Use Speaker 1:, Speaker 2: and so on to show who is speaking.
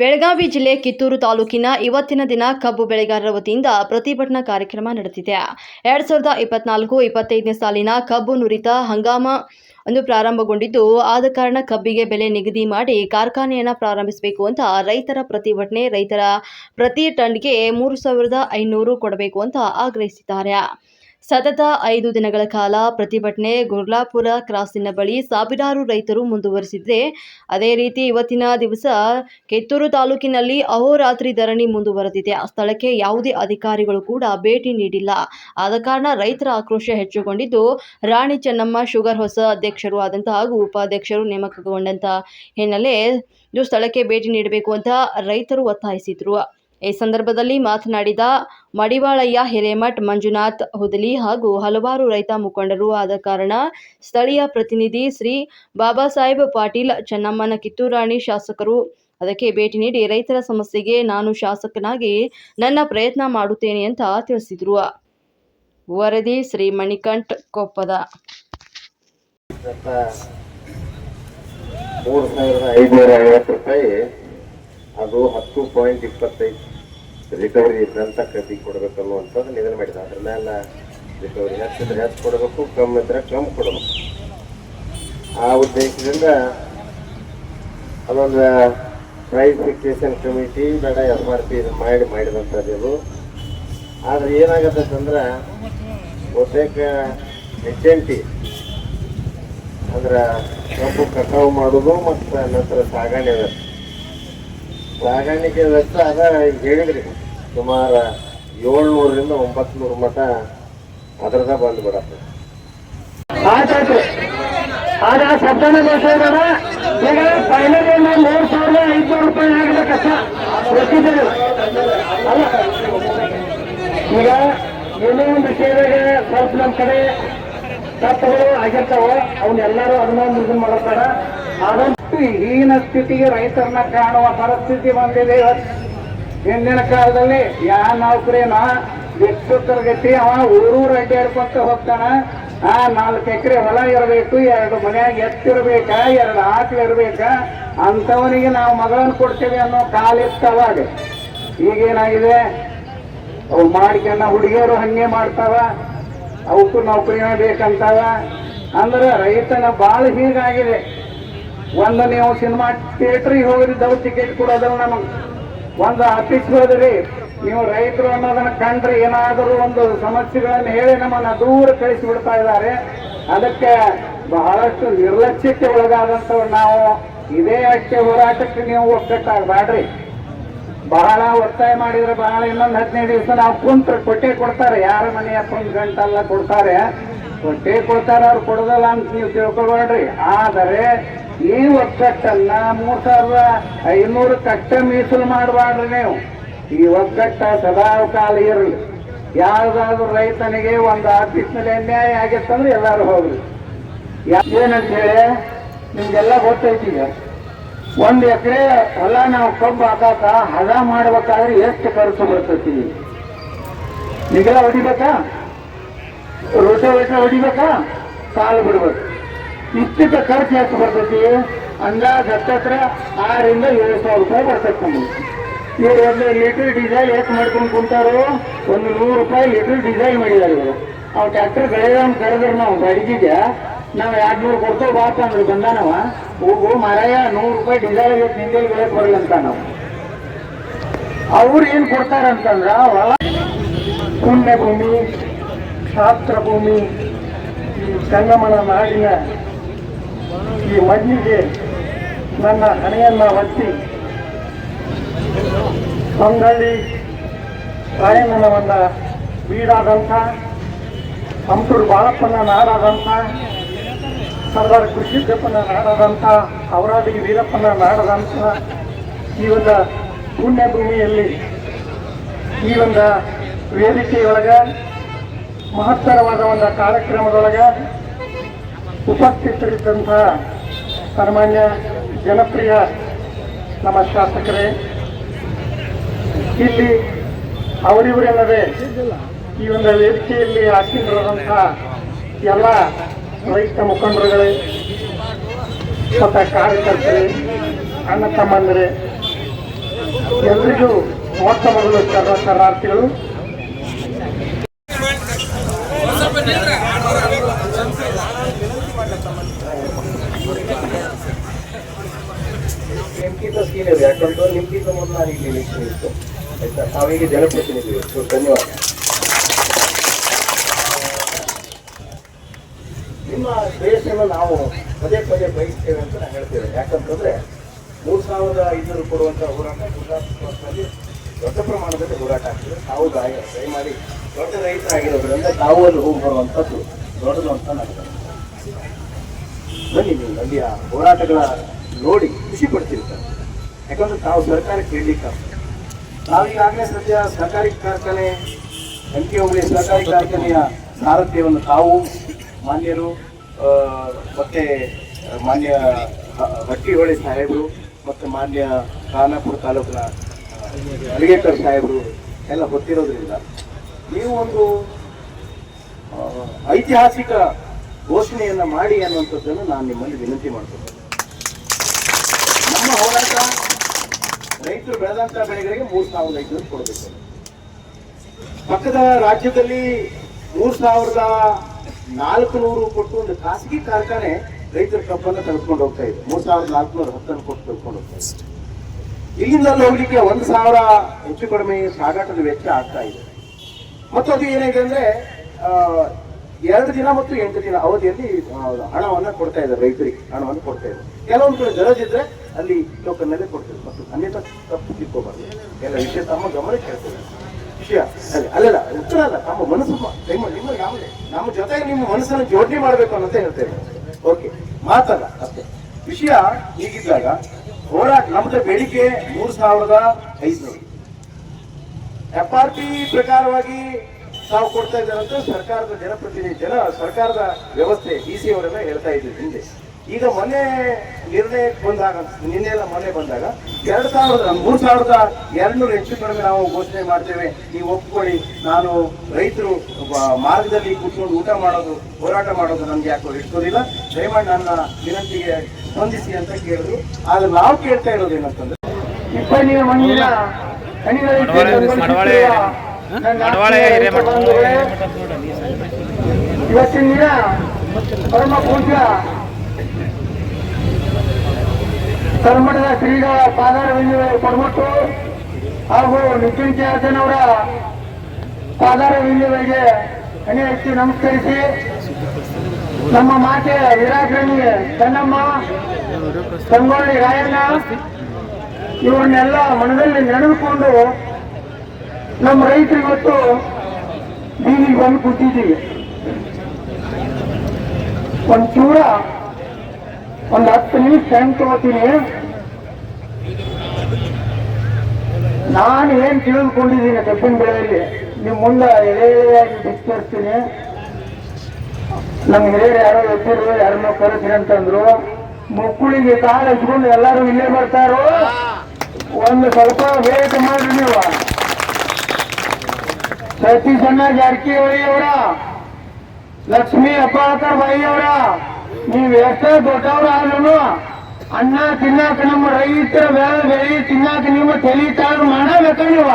Speaker 1: ಬೆಳಗಾವಿ ಜಿಲ್ಲೆ ಕಿತ್ತೂರು ತಾಲೂಕಿನ ಇವತ್ತಿನ ದಿನ ಕಬ್ಬು ಬೆಳೆಗಾರರ ವತಿಯಿಂದ ಪ್ರತಿಭಟನಾ ಕಾರ್ಯಕ್ರಮ ನಡೆದಿದೆ. ಎರಡ್ ಸಾವಿರದ ಇಪ್ಪತ್ನಾಲ್ಕು ಇಪ್ಪತ್ತೈದನೇ ಸಾಲಿನ ಕಬ್ಬು ನುರಿತ ಹಂಗಾಮ ಅನ್ನು ಪ್ರಾರಂಭಗೊಂಡಿದ್ದು, ಆದ ಕಾರಣ ಕಬ್ಬಿಗೆ ಬೆಲೆ ನಿಗದಿ ಮಾಡಿ ಕಾರ್ಖಾನೆಯನ್ನು ಪ್ರಾರಂಭಿಸಬೇಕು ಅಂತ ರೈತರ ಪ್ರತಿಭಟನೆ, ರೈತರ ಪ್ರತಿ ಟನ್ಗೆ ಮೂರು ಸಾವಿರದ ಐನೂರು ಕೊಡಬೇಕು ಅಂತ ಆಗ್ರಹಿಸಿದ್ದಾರೆ. ಸತತ ಐದು ದಿನಗಳ ಕಾಲ ಪ್ರತಿಭಟನೆ ಗುರ್ಲಾಪುರ ಕ್ರಾಸಿನ ಬಳಿ ಸಾವಿರಾರು ರೈತರು ಮುಂದುವರಿಸಿದ್ರೆ, ಅದೇ ರೀತಿ ಇವತ್ತಿನ ದಿವಸ ಕೆತ್ತೂರು ತಾಲೂಕಿನಲ್ಲಿ ಅಹೋರಾತ್ರಿ ಧರಣಿ ಮುಂದುವರೆದಿದೆ. ಆ ಸ್ಥಳಕ್ಕೆ ಯಾವುದೇ ಅಧಿಕಾರಿಗಳು ಕೂಡ ಭೇಟಿ ನೀಡಿಲ್ಲ. ಆದ ಕಾರಣ ರೈತರ ಆಕ್ರೋಶ ಹೆಚ್ಚುಗೊಂಡಿದ್ದು, ರಾಣಿ ಚೆನ್ನಮ್ಮ ಶುಗರ್ ಹೊಸ ಅಧ್ಯಕ್ಷರು ಆದಂತಹ ಹಾಗೂ ಉಪಾಧ್ಯಕ್ಷರು ನೇಮಕಗೊಂಡಂತಹ ಹಿನ್ನೆಲೆ ಸ್ಥಳಕ್ಕೆ ಭೇಟಿ ನೀಡಬೇಕು ಅಂತ ರೈತರು ಒತ್ತಾಯಿಸಿದ್ರು. ಈ ಸಂದರ್ಭದಲ್ಲಿ ಮಾತನಾಡಿದ ಮಡಿವಾಳಯ್ಯ, ಹಿರೇಮಠ್, ಮಂಜುನಾಥ್ ಹುದಲಿ ಹಾಗೂ ಹಲವಾರು ರೈತ ಮುಖಂಡರು. ಆದ ಕಾರಣ ಸ್ಥಳೀಯ ಪ್ರತಿನಿಧಿ ಶ್ರೀ ಬಾಬಾ ಸಾಹೇಬ್ ಪಾಟೀಲ್, ಚೆನ್ನಮ್ಮನ ಕಿತ್ತೂರಾಣಿ ಶಾಸಕರು ಅದಕ್ಕೆ ಭೇಟಿ ನೀಡಿ, ರೈತರ ಸಮಸ್ಯೆಗೆ ನಾನು ಶಾಸಕನಾಗಿ ನನ್ನ ಪ್ರಯತ್ನ ಮಾಡುತ್ತೇನೆ ಅಂತ ತಿಳಿಸಿದ್ರು. ವರದಿ ಶ್ರೀ ಮಣಿಕಂಠ ಕೊಪ್ಪದ.
Speaker 2: ಮೂರು ಸಾವಿರದ ಐದುನೂರ ಐವತ್ತು ರೂಪಾಯಿ ಅದು ಹತ್ತು ಪಾಯಿಂಟ್ ಇಪ್ಪತ್ತೈದು ರಿಕವರಿ ಇದ್ದಂಥ ಕತಿ ಕೊಡಬೇಕು ಅನ್ನುವಂಥದ್ದು ನಿಧನ ಮಾಡಿದ ಅದ್ರ ಮೇಲೆ ರಿಕವರಿ ಹೆಚ್ಚಿದ್ರೆ ಹೆಚ್ಚು ಕೊಡಬೇಕು? ಕಮ್ಮಿ ಇದ್ರೆ ಕಮ್ಮಿ ಕೊಡಬೇಕು. ಆ ಉದ್ದೇಶದಿಂದ ಅದೊಂದು ಪ್ರೈಸ್ ಫಿಕ್ಸೇಷನ್ ಕಮಿಟಿ ಬೇಡ ಎಸ್ ಆರ್ ಪಿ ಮಾಡಿ, ಮಾಡಿದಂಥದ್ದು ಇದು. ಆದ್ರೆ ಏನಾಗತ್ತೆ ಅಂದ್ರೆ ಬಹುತೇಕ ಎಚ್ ಎನ್ ಟಿ ಅಂದ್ರೆ ಕಬ್ಬು ಕಟಾವು ಮಾಡೋದು ಮತ್ತು ನಂತರ ಸಾಗಣೆ ಸಾಗಾಣಿಕೆ ವೆಚ್ಚ ಅದ ಹೇಳಿದ್ರಿ. ಸುಮಾರು ಏಳ್ನೂರರಿಂದ ಒಂಬತ್ತು ನೂರು ಮಟ ಅದ್ರದ ಬಂದು
Speaker 3: ಬಿಡತ್ತೆ. ಆದ ಸಬ್ದನ ದೋಷ ಈಗ ಫೈನಲ್ ಮೂರು ಸಾವಿರದ ಐದುನೂರು ರೂಪಾಯಿ ಆಗ್ಬೇಕಷ್ಟ ಅಲ್ಲ, ಈಗ ಏನೋ ಒಂದು ವಿಷಯದಾಗ ಸ್ವಲ್ಪ ನಮ್ಮ ಕಡೆ ತಪ್ಪುಗಳು ಆಗಿರ್ತಾವ ಅವನ್ನೆಲ್ಲರೂ ಅದನ್ನ ಇದನ್ನ ಮಾಡ್ತಾರ ಆದಷ್ಟು ಹೀನ ಸ್ಥಿತಿಗೆ ರೈತರನ್ನ ಕಾಣುವ ಪರಿಸ್ಥಿತಿ ಬಂದಿದೆ ಇವತ್ತು ಹಿಂದಿನ ಕಾಲದಲ್ಲಿ ಯಾ ನೌಕರಿನ ಎಷ್ಟು ಗತಿ ಅವ ಊರೂರು ಅಡ್ಡಾಡ್ಕೊಂತ ಹೋಗ್ತಾನ. ಆ ನಾಲ್ಕು ಎಕರೆ ಹೊಲ ಇರಬೇಕು, ಎರಡು ಮನೆಯಾಗ ಎತ್ತಿರ್ಬೇಕ ಎರಡು ಆಕಳು ಇರ್ಬೇಕ. ಅಂಥವನಿಗೆ ನಾವು ಮಗಳನ್ನು ಕೊಡ್ತೇವೆ ಅನ್ನೋ ಕಾಲ ಇತ್ತು ಅವಾಗ. ಈಗೇನಾಗಿದೆ ಅವು ಮಾಡ್ಕೊಂಡ ಹುಡುಗಿಯರು ಹಂಗೆ ಮಾಡ್ತಾವ. ಅವಕ್ಕೂ ನೌಕರಿನ ಬೇಕಂತಾವ. ಅಂದ್ರೆ ರೈತನ ಭಾಳ ಹೀಗಾಗಿದೆ. ಒಂದು ನೀವು ಸಿನಿಮಾ ಥಿಯೇಟ್ರಿಗೆ ಹೋಗಿದ್ದವು ಟಿಕೆಟ್ ಕೊಡೋದಲ್ಲ ನಮಗೆ ಒಂದು ಆಫೀಸ್ ಹೋದ್ರಿ ನೀವು ರೈತರು ಅನ್ನೋದನ್ನ ಕಂಡ್ರಿ ಏನಾದರೂ ಒಂದು ಸಮಸ್ಯೆಗಳನ್ನು ಹೇಳಿ ನಮ್ಮನ್ನ ದೂರ ಕಳಿಸಿ ಬಿಡ್ತಾ ಇದ್ದಾರೆ. ಅದಕ್ಕೆ ಬಹಳಷ್ಟು ನಿರ್ಲಕ್ಷ್ಯಕ್ಕೆ ಒಳಗಾದಂಥವ್ರು ನಾವು. ಇದೇ ಅಷ್ಟೇ ಹೋರಾಟಕ್ಕೆ ನೀವು ಒಕ್ಕಟ್ಟಾಗಬೇಡ್ರಿ ಬಹಳ ಒತ್ತಾಯ ಮಾಡಿದ್ರೆ ಬಹಳ ಇನ್ನೊಂದು ಹದಿನೈದು ದಿವಸ ನಾವು ಕುಂತ್ರ ಕೊಟ್ಟೆ ಕೊಡ್ತಾರೆ. ಯಾರ ಮನೆಯ ಒಂದು ಗಂಟೆಲ್ಲ ಕೊಡ್ತಾರೆ. ಕೊಟ್ಟೆ ಕೊಡ್ತಾರೆ, ಅವ್ರು ಕೊಡೋದಲ್ಲ ಅಂತ ನೀವು ತಿಳ್ಕೊಬೇಡ್ರಿ ಆದರೆ ಈ ಒಗ್ಗಟ್ಟನ್ನ ಮೂರ್ ಸಾವಿರದ ಐನೂರು ಕಟ್ಟ ಮೀಸಲು ಮಾಡಬಾರ್ರಿ ನೀವು. ಈ ಒಗ್ಗಟ್ಟ ಸದಾ ಕಾಲ ಇರಲಿ. ಯಾವ್ದಾದ್ರು ರೈತನಿಗೆ ಒಂದು ಆಫೀಸ್ನಲ್ಲಿ ಅನ್ಯಾಯ ಆಗಿತ್ತಂದ್ರೆ ಎಲ್ಲರೂ ಹೋಗ್ರಿ ಯಾ- ಏನಂತ ಹೇಳಿ ನಿಮ್ಗೆಲ್ಲ ಗೊತ್ತೈತಿ ಈಗ. ಒಂದು ಎಕರೆ ಹೊಲ ನಾವು ಕಬ್ಬು ಹಾಕಾಕ ಹದ ಮಾಡ್ಬೇಕಾದ್ರೆ ಎಷ್ಟು ಖರ್ಚು ಬರ್ತೈತಿ? ನಿಗಲ ಹೊಡಿಬೇಕಾ? ರೋಟೋವೇಟ ಹೊಡಿಬೇಕಾ? ಕಾಲು ಬಿಡ್ಬೇಕು. ಇಷ್ಟಕ್ಕೆ ಖರ್ಚು ಎಷ್ಟು ಬರ್ತೈತಿ? ಅಂದಾಜ್ ಹತ್ತತ್ರ ಆರರಿಂದ ಏಳು ಸಾವಿರ ರೂಪಾಯಿ ಬರ್ತೈತಿ ನಮಗೆ. ಇವ್ರು ಒಂದು ಲೀಟರ್ ಡೀಸೆಲ್ ಎಷ್ಟು ಮಾಡ್ಕೊಂಡು ಕುಂತಾರೋ, ಒಂದು ನೂರು ರೂಪಾಯಿ ಲೀಟರ್ ಡೀಸೆಲ್ ಮಾಡಿದ್ದಾರೆ ಇವರು. ಅವ್ರು ಟ್ರ್ಯಾಕ್ಟರ್ ಬೆಳೆಯೋನ್ ಕರೆದ್ರೆ ನಾವು ಬಾಡಿಗೆಗೆ ನಾವು ಎರಡು ನೂರು ಕೊಡ್ತೇವೆ ಬಾಪ ಅಂದ್ರೆ, ಬಂದಾನವ. ಹೋಗು, ಮಾರಾಯ, ನೂರು ರೂಪಾಯಿ ಡೀಸೆಲ್ ನಿಂದೆ ಗಳಕ್ಕೆ ಬರಲ್ಲ ಅಂತ ನಾವು. ಅವ್ರು ಏನ್ ಕೊಡ್ತಾರಂತಂದ್ರ ಹೊಲ ಪುಣ್ಯ ಭೂಮಿ ಶಾಸ್ತ್ರ ಭೂಮಿ ಸಂಗಮನ ನಾಡಿನ ಈ ಮಣ್ಣಿಗೆ ನನ್ನ ಹಣೆಯನ್ನ ಒತ್ತಿ ಸಂಗಳ್ಳಿ ರಾಯಣ್ಣನವನ್ನ ಬೀಡಾದಂಥ ಹಂಪೂರು ಬಾಳಪ್ಪನ ನಾಡಾದಂಥ, ಸರ್ದಾರ್ ಕೃಷಿಕಪ್ಪನ ನಾಡಾದಂಥ ಅವರಾದಿ ವೀರಪ್ಪನ ನಾಡದಂಥ ಈ ಒಂದು ಪುಣ್ಯ ಭೂಮಿಯಲ್ಲಿ ಈ ಒಂದು ವೇದಿಕೆಯೊಳಗ, ಮಹತ್ತರವಾದ ಒಂದು ಕಾರ್ಯಕ್ರಮದೊಳಗ ಉಪಸ್ಥಿತರಿದ್ದಂಥ ಸನ್ಮಾನ್ಯ ಜನಪ್ರಿಯ ನಮ್ಮ ಶಾಸಕರೇ, ಇಲ್ಲಿ ಅವರಿವರೆಲ್ಲದೆ ಈ ಒಂದು ವೇದಿಕೆಯಲ್ಲಿ ಹಾಕಿರುವಂಥ ಎಲ್ಲ ರೈತ ಮುಖಂಡರುಗಳೇ ಮತ್ತು ಕಾರ್ಯಕರ್ತರೇ, ಅಣ್ಣ ತಮ್ಮಂದರೇ,
Speaker 4: ಎಲ್ರಿಗೂ ಮೊಟ್ಟ ಮೊದಲು ಸರ್ವ ಶರಣಾರ್ಥಿಗಳು.
Speaker 5: ನಿಮ್ಗಿಂತ ಸೀನಿಯರ್ ಯಾಕಂದ್ರೆ ನಿಮ್ಗಿಂತ ಮೊದಲು ನಾನು ಇಲ್ಲಿ ಎಲೆಕ್ಷನ್ ಇತ್ತು. ಆಯ್ತಾ? ತಾವೀಗ ಜನಪ್ರತಿನಿಧಿ ಸೊ, ಧನ್ಯವಾದ. ನಿಮ್ಮ ಶ್ರೇಯಸ್ಸನ್ನು ನಾವು ಪದೇ ಪದೇ ಬಯಸ್ತೇವೆ ಅಂತ ನಾನು ಹೇಳ್ತೇವೆ ಯಾಕಂತಂದ್ರೆ ಮೂರು ಸಾವಿರದ ಐನೂರು ಕೊಡುವಂಥ ಹೋರಾಟ ಗುಜರಾತ್ನಲ್ಲಿ ದೊಡ್ಡ ಪ್ರಮಾಣದಲ್ಲಿ ಹೋರಾಟ ಆಗ್ತದೆ. ತಾವು ಗಾಯ ಮಾಡಿ ದೊಡ್ಡ ರೈತರಾಗಿರೋದ್ರಿಂದ ತಾವು ಅಲ್ಲಿ ಹೋಗಿ ಬರುವಂಥದ್ದು ದೊಡ್ಡದು ಅಂತ ನಾನು ಬನ್ನಿ ನೀವು ಅಲ್ಲಿ ಹೋರಾಟಗಳ ನೋಡಿ ಖುಷಿ ಪಡ್ತಿರ್ತಾರೆ. ಯಾಕಂದ್ರೆ ತಾವು ಸರ್ಕಾರಕ್ಕೆ ಹೇಳಲಿಕ್ಕೆ ನಾವೀಗಾಗಲೇ ಸದ್ಯ ಸಹಕಾರಿ ಕಾರ್ಖಾನೆ, ಎಂ ಕೆ ಹೋಬಳಿ ಸಹಕಾರಿ ಕಾರ್ಖಾನೆಯ ಸಾರಥ್ಯವನ್ನು ತಾವು ಮಾನ್ಯರು ಮತ್ತೆ ಮಾನ್ಯ ಹ- ಹಟ್ಟಿಹೊಳೆ ಸಾಹೇಬರು, ಮತ್ತು ಮಾನ್ಯ ಖಾನಾಪುರ ತಾಲೂಕಿನ ಅಲಿಗೇಕರ್ ಸಾಹೇಬರು ಎಲ್ಲ ಗೊತ್ತಿರೋದ್ರಿಂದ ನೀವು ಒಂದು ಐತಿಹಾಸಿಕ ಘೋಷಣೆಯನ್ನು ಮಾಡಿ ಅನ್ನುವಂಥದ್ದನ್ನು ನಾನು ನಿಮ್ಮಲ್ಲಿ ವಿನಂತಿ ಮಾಡ್ತೇನೆ. ನಮ್ಮ ಹೋರಾಟ ರೈತರು ಬೆಳೆದಂತ ಬೆಳೆಗಳಿಗೆ ಮೂರ್ ಸಾವಿರದ ಐದುನೂರು ಕೊಡಬೇಕು. ಪಕ್ಕದ ರಾಜ್ಯದಲ್ಲಿ ಮೂರ್ ಸಾವಿರದ ನಾಲ್ಕು ನೂರು ಕೊಟ್ಟು ಒಂದು ಖಾಸಗಿ ಕಾರ್ಖಾನೆ ರೈತರ ಕಬ್ಬನ್ನು ತೆಗೆದುಕೊಂಡು ಹೋಗ್ತಾ ಇದೆ. ಮೂರ್ ಸಾವಿರದ ನಾಲ್ಕುನೂರ ಹತ್ತನ್ನು ಕೊಟ್ಟು ತೆಗೆದುಕೊಂಡು ಹೋಗ್ತಾ ಇದೆ. ಇಲ್ಲಿಂದ ಹೋಗ್ಲಿಕ್ಕೆ ಒಂದು ಸಾವಿರ ಹೆಚ್ಚು ಕಡಿಮೆ ಸಾಗಾಟದ ವೆಚ್ಚ ಆಗ್ತಾ ಇದೆ. ಮತ್ತು ಅದು ಏನಾಗಿದೆ ಅಂದ್ರೆ ಎರಡು ದಿನ ಮತ್ತು ಎಂಟು ದಿನ ಅವಧಿಯಲ್ಲಿ ಹಣವನ್ನು ಕೊಡ್ತಾ ಇದ್ದಾರೆ ರೈತರಿಗೆ, ಹಣವನ್ನು ಕೊಡ್ತಾ ಇದ್ದಾರೆ. ಕೆಲವೊಂದು ಕಡೆ ಗರಜ್ ಇದ್ರೆ ಅಲ್ಲಿ ಟೋಕನ್ ನೆಲೆ ಕೊಡ್ತೇವೆ ಮತ್ತು ಅನೇಕ ತಪ್ಪು ತಿಳ್ಕೋಬಾರ್ದು. ಎಲ್ಲ ವಿಷಯ ತಮ್ಮ ಗಮನಕ್ಕೆ ಹೇಳ್ತೇವೆ ವಿಷಯ, ಅಲ್ಲ, ಅಲ್ಲಲ್ಲ, ಉತ್ತರ ಅಲ್ಲ, ತಮ್ಮ ಮನಸ್ಸು ನಿಮ್ಮ ನಿಮ್ಮ ನಮ್ಮ ಜೊತೆಗೆ ನಿಮ್ಮ ಮನಸ್ಸನ್ನು ಜೋಡಣೆ ಮಾಡಬೇಕು ಅಂತ ಹೇಳ್ತೇವೆ. ಓಕೆ ಮಾತಲ್ಲ, ಅಷ್ಟೇ. ವಿಷಯ ಹೀಗಿದ್ದಾಗ, ಹೋರಾಟ, ನಮ್ದು ಬೆಳಿಗ್ಗೆ ಮೂರು ಸಾವಿರದ ಐದುನೂರು. ಎಫ್ ಆರ್ ಪಿ ಪ್ರಕಾರವಾಗಿ ತಾವು ಕೊಡ್ತಾ ಇದ್ದಾರೆ ಅಂತ ಸರ್ಕಾರದ ಜನಪ್ರತಿನಿಧಿ, ಜನ, ಸರ್ಕಾರದ ವ್ಯವಸ್ಥೆ ಡಿ ಸಿ ಅವರೆಲ್ಲ ಹೇಳ್ತಾ ಇದ್ರು ಹಿಂದೆ. ಈಗ ಮೊನ್ನೆ ನಿರ್ಣಯ ಬಂದಾಗ ನಿನ್ನೆ ಎಲ್ಲ ಮೊನ್ನೆ ಬಂದಾಗ ಎರಡು ಸಾವಿರದ ಮೂರು ಸಾವಿರದ ಎರಡ್ನೂರು ಹೆಚ್ಚು ಕಡಿಮೆ ನಾವು ಘೋಷಣೆ ಮಾಡ್ತೇವೆ. ನೀವು ಒಪ್ಕೊಳ್ಳಿ ನಾನು ರೈತರು ಮಾರ್ಗದಲ್ಲಿ ಕೂತ್ಕೊಂಡು ಊಟ ಮಾಡೋದು ಹೋರಾಟ ಮಾಡೋದು ನಮ್ಗೆ ಯಾಕೋ ಇಟ್ಕೋದಿಲ್ಲ ದಯಮಾಡಿ ನನ್ನ ವಿನಂತಿಗೆ ಸ್ಪಂದಿಸಿ ಅಂತ ಕೇಳಿದ್ರು. ಆದ್ರೆ ನಾವು ಕೇಳ್ತಾ ಇರೋದು ಏನಂತಂದ್ರೆ
Speaker 4: ಇಬ್ಬನಿಯ ಮಣ್ಣಿನ ಇವತ್ತಿನ ದಿನ ಪರಮ ಪೂಜ್ಯ ಕರ್ಮಠದ ಶ್ರೀಗಳ ಪಾದಾರವಿಂದ ಕೊಡ್ಮಟ್ಟು ಹಾಗೂ ನಿತಿನ್ ಚಾರ್ಜನ್ ಅವರ ಹಣೆ ಹಚ್ಚಿ ನಮಸ್ಕರಿಸಿ ನಮ್ಮ ಮಾತೆ ವಿರಾಟರಣಿ ಚೆನ್ನಮ್ಮ ಸಂಗೊಳ್ಳಿ ರಾಯಣ್ಣ, ಇವನ್ನೆಲ್ಲ ಮನದಲ್ಲಿ ನೆನೆದುಕೊಂಡು ನಮ್ಮ ರೈತರು ಇವತ್ತು ಬೀದಿಗೆ ಬಂದು ಕೂತಿದ್ದೀವಿ. ಒಂಚೂರ ಒಂದು ಹತ್ತು ನಿಮಿಷ ಟೈಮ್ ತಗೋತೀನಿ. ನಾನು ಏನು ತಿಳಿದುಕೊಂಡಿದ್ದೀನಿ ಕಬ್ಬಿನ ಬೆಳೆಯಲ್ಲಿ ನಿಮ್ಮ ಮುಂದೆ ಎಳೆ ಎಳೆಯಾಗಿ ಬಿಚ್ಚಿರ್ತೀನಿ ನಮ್ಮ ಹಿರಿಯರು ಯಾರೋ ಎದ್ದಿರು ಯಾರನ್ನೋ ಕರೆಸ್ರಿ ಅಂತಂದ್ರು. ಮಕ್ಕಳಿಗೆ ಕಾಲು ಹಚ್ಕೊಂಡು ಎಲ್ಲರೂ ಇಲ್ಲೇ ಬರ್ತಾರೋ ಒಂದು ಸ್ವಲ್ಪ ವೇಟ್ ಮಾಡ್ರಿ ನೀವು. ಸತೀಶಣ್ಣ ಜಾರಕಿಹೊಳಿ ಅವರ ಲಕ್ಷ್ಮೀ ಅಪ್ಪಾಕರ್ ಬಾಯಿ ಅವರ ನೀವ್ ಎಷ್ಟೇ ದೊಡ್ಡವ್ರಾದ್ರೂ ಅನ್ನ ತಿನ್ನಾಕ ನಮ್ಮ ರೈತರ ಬೆಳೆ ಬೆಳಿ ತಿನ್ನಾಕ ನಿಮ್ಮ ತಲೆ ತಾಳು ಮಾಡಬೇಕ ನೀವು